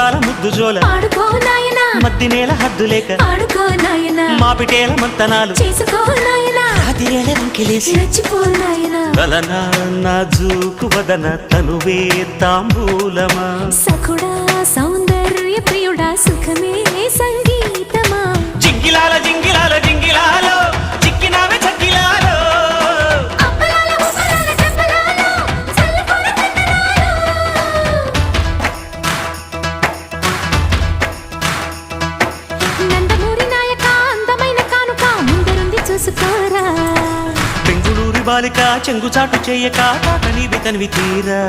ముత్యాల ముద్దు జోల. మద్ది నేల హద్దు లేక. నాయనా. మాపిటేల మంతనాలు. కలనా నాజూకు వదన తనువే తాంబూలమా. సఖుడా సౌందర్య ప్రియుడా సుఖమే సంగీతమా నందమూరి నాయక అందమైన కానుక ముందరుంది చూసుకోరా. బెంగుళూరు బాలిక చెంగుచాటు చేయక తాట నీవి తనివి తీరా.